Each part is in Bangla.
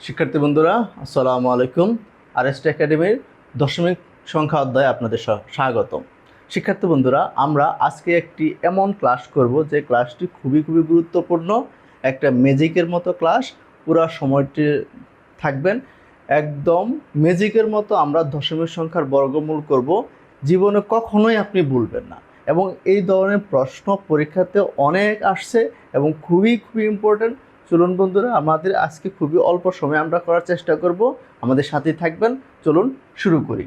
শিক্ষার্থী বন্ধুরা, আসসালামু আলাইকুম। আরএসটি একাডেমির দশমিক সংখ্যা অধ্যায়ে আপনাদের স্বা- স্বাগতম। শিক্ষার্থী বন্ধুরা, আমরা আজকে একটি এমন ক্লাস করব যে ক্লাসটি খুবই খুবই গুরুত্বপূর্ণ, একটা ম্যাজিকের মতো ক্লাস, পুরো সময়টি থাকবেন। একদম ম্যাজিকের মতো আমরা দশমিক সংখ্যার বর্গমূল করব, জীবনে কখনোই আপনি ভুলবেন না। এবং এই ধরনের প্রশ্ন পরীক্ষাতে অনেক আসছে এবং খুবই খুবই ইম্পর্ট্যান্ট চলুন বন্ধুরা, আমাদের আজকে খুবই অল্প সময় আমরা করার চেষ্টা করব। আমাদের সাথে থাকবেন, চলুন শুরু করি।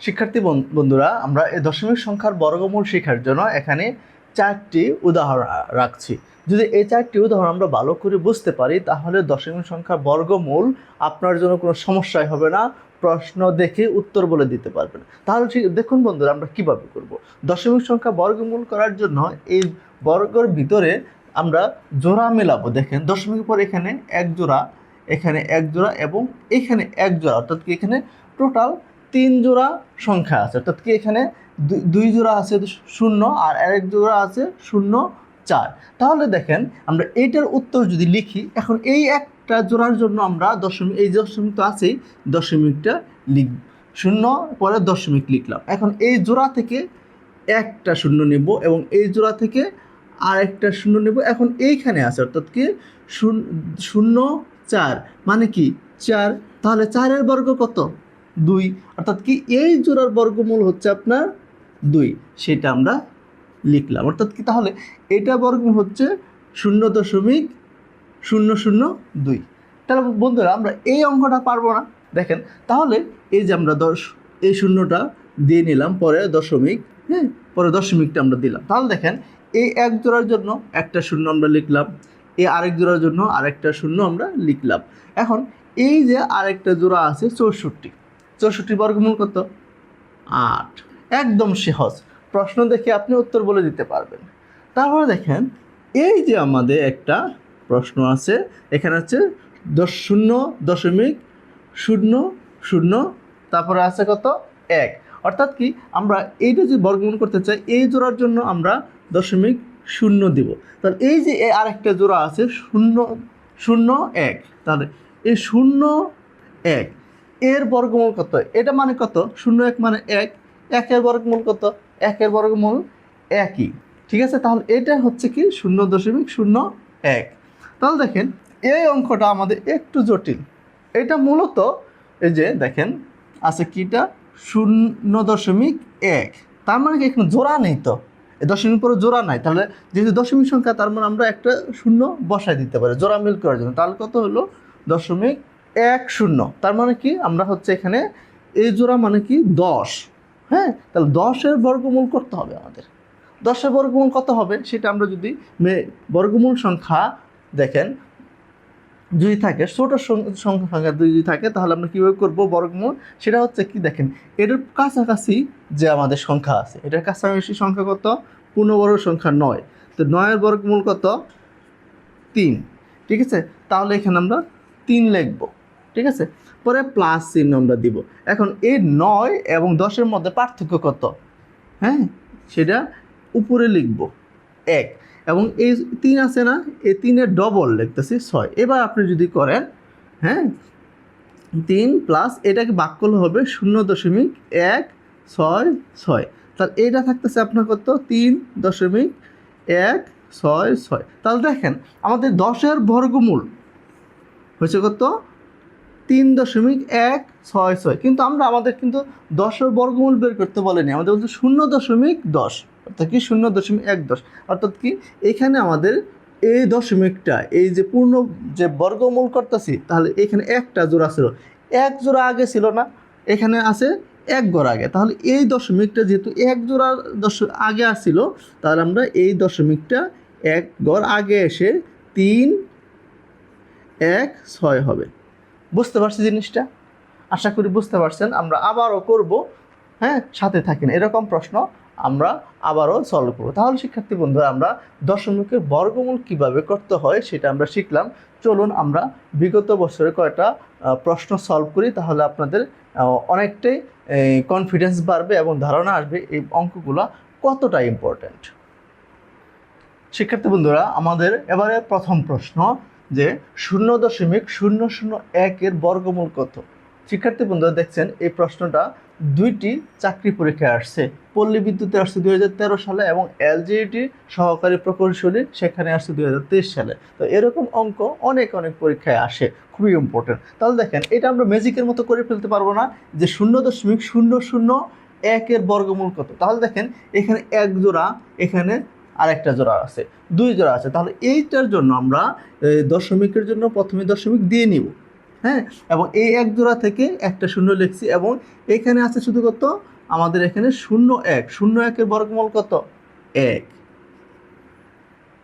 শিক্ষার্থী বন- বন্ধুরা, আমরা এই দশমিক সংখ্যার বর্গমূল শেখার জন্য এখানে চারটি উদাহরণ রাখছি। যদি এই চারটি উদাহরণ আমরা ভালো করে বুঝতে পারি, তাহলে দশমিক সংখ্যার বর্গমূল আপনার জন্য কোনো সমস্যাই হবে না। প্রশ্ন দেখে উত্তর বলে দিতে পারবেন। তাহলে দেখুন বন্ধুরা, আমরা কীভাবে করব? দশমিক সংখ্যা বর্গমূল করার জন্য এই বর্গর ভিতরে আমরা জোড়া মেলাবো। দেখেন দশমিক পর এখানে এক জোড়া, এখানে এক জোড়া এবং এখানে এক জোড়া। অর্থাৎ কি এখানে টোটাল তিন জোড়া সংখ্যা আছে। অর্থাৎ কি এখানে দুই- জোড়া আছে শূন্য আর এক জোড়া আছে শূন্য চার। তাহলে দেখেন, আমরা এইটার উত্তর যদি লিখি, এখন এই একটা জোড়ার জন্য আমরা দশমিক, এই দশমিক তো আছেই, দশমিকটা লিখব শূন্য পরে দশমিক লিখলাম। এখন এই জোড়া থেকে একটা শূন্য নেব এবং এই জোড়া থেকে আর একটা শূন্য নেব। এখন এইখানে আছে, অর্থাৎ কি শূন্য চার মানে কি চার, তাহলে চারের বর্গ কত? দুই, অর্থাৎ কি এই জোড়ার বর্গমূল হচ্ছে আপনার দুই, সেটা আমরা লিখলাম। অর্থাৎ কি তাহলে এটা বর্গমূল হচ্ছে শূন্য দশমিক শূন্য শূন্য দুই। তাহলে বন্ধুরা, আমরা এই অঙ্কটা পারব না। দেখেন, তাহলে এই যে আমরা দশ, এই শূন্যটা দিয়ে নিলাম, পরে দশমিক হ্যাঁ পরে দশমিকটা আমরা দিলাম। তাহলে দেখেন, এই এক জোড়ার জন্য একটা শূন্য আমরা লিখলাম, এই আরেক জোড়ার জন্য আরেকটা শূন্য আমরা লিখলাম। এখন এই যে আরেকটা জোড়া আছে চৌষট্টি চৌষট্টি বর্গমূল কত? আট। একদম সহজ। প্রশ্ন দেখে আপনি উত্তর বলে দিতে পারবেন। তারপরে দেখেন, এই যে আমাদের একটা প্রশ্ন আছে। এখানে আছে দশ শূন্য দশমিক শূন্য শূন্য, তারপরে আছে কত? এক। অর্থাৎ কি? আমরা এইটা যে বর্গমূল করতে চাই, এই জোড়ার জন্য আমরা দশমিক শূন্য দিব। তাহলে এই যে এ আরেকটা জোড়া আছে, শূন্য শূন্য এক। তাহলে এই শূন্য এক, এর বর্গমূল কত? এটা মানে কত? শূন্য এক মানে এক, একের বর্গমূল কত? একের বর্গমূল একই। ঠিক আছে? তাহলে এটা হচ্ছে কি? শূন্য দশমিক শূন্য এক। তাহলে দেখেন, এই অঙ্কটা আমাদের একটু জটিল। এটা মূলত এই যে দেখেন, আছে কিটা? শূন্য দশমিক এক। তার মানে কি এখানে জোড়া নেই তো? দশমিক পরে জোড়া নাই। তাহলে যেহেতু দশমিক সংখ্যা, তার মানে আমরা একটা শূন্য বসাই দিতে পারি, জোড়া মিল করার জন্য। তাহলে কত হলো? দশমিক এক শূন্য। তার মানে কি? আমরা হচ্ছে এখানে এই জোড়া মানে কি? দশ। হ্যাঁ? তাহলে দশের বর্গমূল করতে হবে আমাদের। দশের বর্গমূল কত হবে? সেটা আমরা যদি বর্গমূল সংখ্যা দেখেন যদি থাকে, ছোট সংখ্যা যদি থাকে, তাহলে আমরা কীভাবে করব বর্গমূল? সেটা হচ্ছে কি দেখেন এটার কাছাকাছি যে আমাদের সংখ্যা আছে, এটার কাছাকাছি সংখ্যা কত? পূর্ণবর্গ সংখ্যা নয়। তো নয়ের বর্গমূল কত? তিন। ঠিক আছে? তাহলে এখানে আমরা তিন লিখব। ঠিক আছে? পরে প্লাস চিহ্ন আমরা দিব। এখন এই নয় এবং দশের মধ্যে পার্থক্য কত? হ্যাঁ? সেটা উপরে লিখব। এক। এবং এই তিন আছে না, এই তিনের ডবল লিখতেছি ছয়। এবার আপনি যদি করেন হ্যাঁ তিন প্লাস এটাকে বাক করলে হবে শূন্য দশমিক এক ছয় ছয়। তাহলে এটা থাকতেছে আপনার কত? তিন দশমিক এক ছয় ছয়। তাহলে দেখেন, আমাদের দশের বর্গমূল হয়েছে কত? তিন দশমিক এক ছয় ছয়। কিন্তু আমরা আমাদের কিন্তু দশের বর্গমূল বের করতে বলেনি, আমাদের বলছে শূন্য দশমিক দশ। অর্থাৎ কি শূন্য দশমিক এক দশ। অর্থাৎ কি এখানে আমাদের এই দশমিকটা, এই যে পূর্ণ যে বর্গমূল করতেছি, তাহলে এখানে একটা জোড়া ছিল। এক জোড়া আগে ছিল না, এখানে আছে এক গড় আগে। তাহলে এই দশমিকটা যেহেতু এক জোড়া দশ আগে আসছিল, তাহলে আমরা এই দশমিকটা এক গড় আগে এসে তিন এক ছয় হবে। বুঝতে পারছি জিনিসটা? আশা করি বুঝতে পারছেন। আমরা আবারও করব হ্যাঁ সাথে থাকেন। এরকম প্রশ্ন আমরা আবারও সলভ করব। তাহলে শিক্ষার্থী বন্ধুরা, আমরা দশমিকের বর্গমূল কীভাবে করতে হয় সেটা আমরা শিখলাম। চলুন আমরা বিগত বছরে কয়টা প্রশ্ন সলভ করি, তাহলে আপনাদের অনেকটাই কনফিডেন্স বাড়বে এবং ধারণা আসবে এই অঙ্কগুলো কতটা ইম্পর্ট্যান্ট শিক্ষার্থী বন্ধুরা, আমাদের এবারে প্রথম প্রশ্ন যে শূন্য দশমিক শূন্য শূন্য একের বর্গমূল কত? শিক্ষার্থী বন্ধুরা, দেখছেন এই প্রশ্নটা দুইটি চাকরি পরীক্ষায় আসছে। পল্লী বিদ্যুতে আসছে দু হাজার তেরো সালে এবং এলজিইটি সহকারী প্রকৌশলী সেখানে আসছে দু হাজার তেইশ সালে। তো এরকম অঙ্ক অনেক অনেক পরীক্ষায় আসে, খুবই ইম্পর্টেন্ট তাহলে দেখেন, এটা আমরা ম্যাজিকের মতো করে ফেলতে পারব না যে শূন্য দশমিক শূন্য শূন্য একের বর্গমূল কত। তাহলে দেখেন, এখানে এক জোড়া, এখানে আরেকটা জোড়া আছে, দুই জোড়া আছে। তাহলে এইটার জন্য আমরা দশমিকের জন্য প্রথমে দশমিক দিয়ে নিব। হ্যাঁ? এবং এই এক জোড়া থেকে একটা শূন্য লিখছি এবং এখানে আছে শুধু কত? আমাদের এখানে শূন্য এক। শূন্য একের বর্গমূল কত? এক।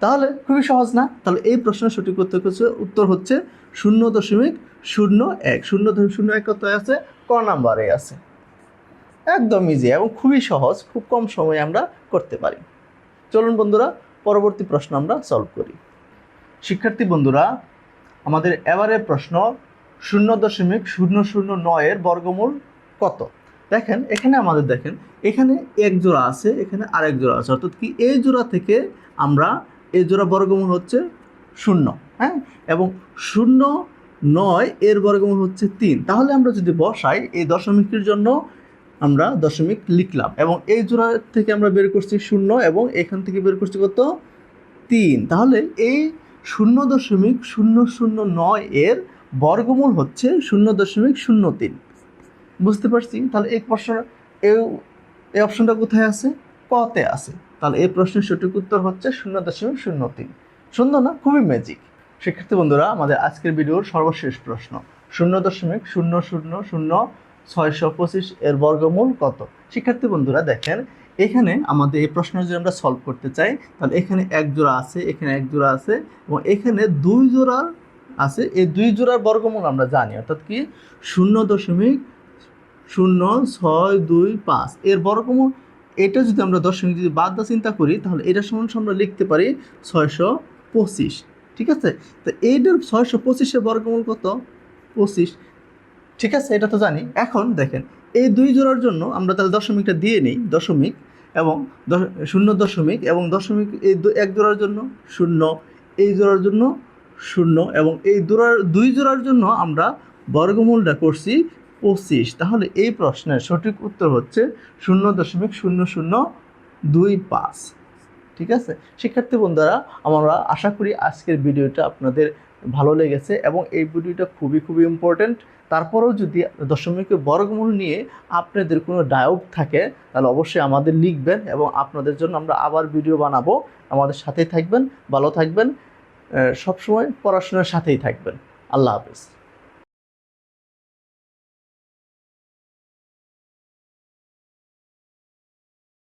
তাহলে খুবই সহজ না? তাহলে এই প্রশ্নের সঠিক উত্তর হচ্ছে উত্তর হচ্ছে শূন্য দশমিক শূন্য এক। শূন্য দশমিক শূন্য এক কত আছে? ক নাম্বারে আছে। একদম ইজি এবং খুবই সহজ। খুব কম সময়ে আমরা করতে পারি। চলুন বন্ধুরা, পরবর্তী প্রশ্ন আমরা সলভ করি। শিক্ষার্থী বন্ধুরা, আমাদের এবারের প্রশ্ন শূন্য দশমিক শূন্য শূন্য নয়ের বর্গমূল কত? দেখেন, এখানে আমাদের দেখেন, এখানে এক জোড়া আছে, এখানে আরেক জোড়া আছে। অর্থাৎ কি এই জোড়া থেকে আমরা এই জোড়া বর্গমূল হচ্ছে শূন্য হ্যাঁ? এবং শূন্য নয় এর বর্গমূল হচ্ছে তিন। তাহলে আমরা যদি বসাই, এই দশমিকের জন্য আমরা দশমিক লিখলাম। এবং এই জোড়া থেকে আমরা বের করছি শূন্য, এবং এখান থেকে বের করছি কত? তিন। তাহলে এই শূন্য দশমিক শূন্য শূন্য নয় এর বর্গমূল হচ্ছে শূন্য দশমিক শূন্য তিন। বুঝতে পারছি? তাহলে এই প্রশ্ন, এই অপশনটা কোথায় আছে? কতে আছে। তাহলে এই প্রশ্নের সঠিক উত্তর হচ্ছে শূন্য দশমিক শূন্য তিন। সুন্দর না, খুবই ম্যাজিক শিক্ষার্থী বন্ধুরা, আমাদের আজকের ভিডিওর সর্বশেষ প্রশ্ন। শূন্য দশমিক শূন্য শূন্য শূন্য ছয়শো পঁচিশ এর বর্গমূল কত? শিক্ষার্থী বন্ধুরা, দেখেন, এখানে আমাদের এই প্রশ্ন যদি আমরা সলভ করতে চাই, তাহলে এখানে এক জোড়া আছে, এখানে এক জোড়া আছে, এবং এখানে দুই জোড়া আছে। এই দুই জোড়ার বর্গমূল আমরা জানি, অর্থাৎ কি শূন্য দশমিক শূন্য ছয় দুই পাঁচ। এর বর্গমূল, এটা যদি আমরা দশমিক যদি বাদ দা চিন্তা করি, তাহলে এটা সমান আমরা লিখতে পারি ছয়শো পঁচিশ। ঠিক আছে? তো এইটার ছয়শো পঁচিশের বর্গমূল কত? পঁচিশ। ঠিক আছে? এটা তো জানি। এখন দেখেন, এই দুই জোড়ার জন্য আমরা তাহলে দশমিকটা দিয়ে নিই, দশমিক এবং শূন্য দশমিক এবং দশমিক এই এক জোড়ার জন্য শূন্য। এই জোড়ার জন্য শূন্য এবং এই জোড়ার দুই জোড়ার জন্য আমরা বর্গমূলটা করছি পঁচিশ। তাহলে এই প্রশ্নের সঠিক উত্তর হচ্ছে শূন্য দশমিক শূন্য শূন্য দুই পাঁচ। ঠিক আছে? শিক্ষার্থী বন্ধুরা, আমরা আশা করি আজকের ভিডিওটা আপনাদের ভালো লেগেছে এবং এই ভিডিওটা খুবই খুবই ইম্পর্ট্যান্ট তারপরেও যদি দশমিকের বর্গমূল নিয়ে আপনাদের কোনো ডাউট থাকে, তাহলে অবশ্যই আমাদের লিখবেন এবং আপনাদের জন্য আমরা আবার ভিডিও বানাবো। আমাদের সাথেই থাকবেন, ভালো থাকবেন। সবসময় পড়াশোনার সাথেই থাকবেন। আল্লাহ হাফেজ।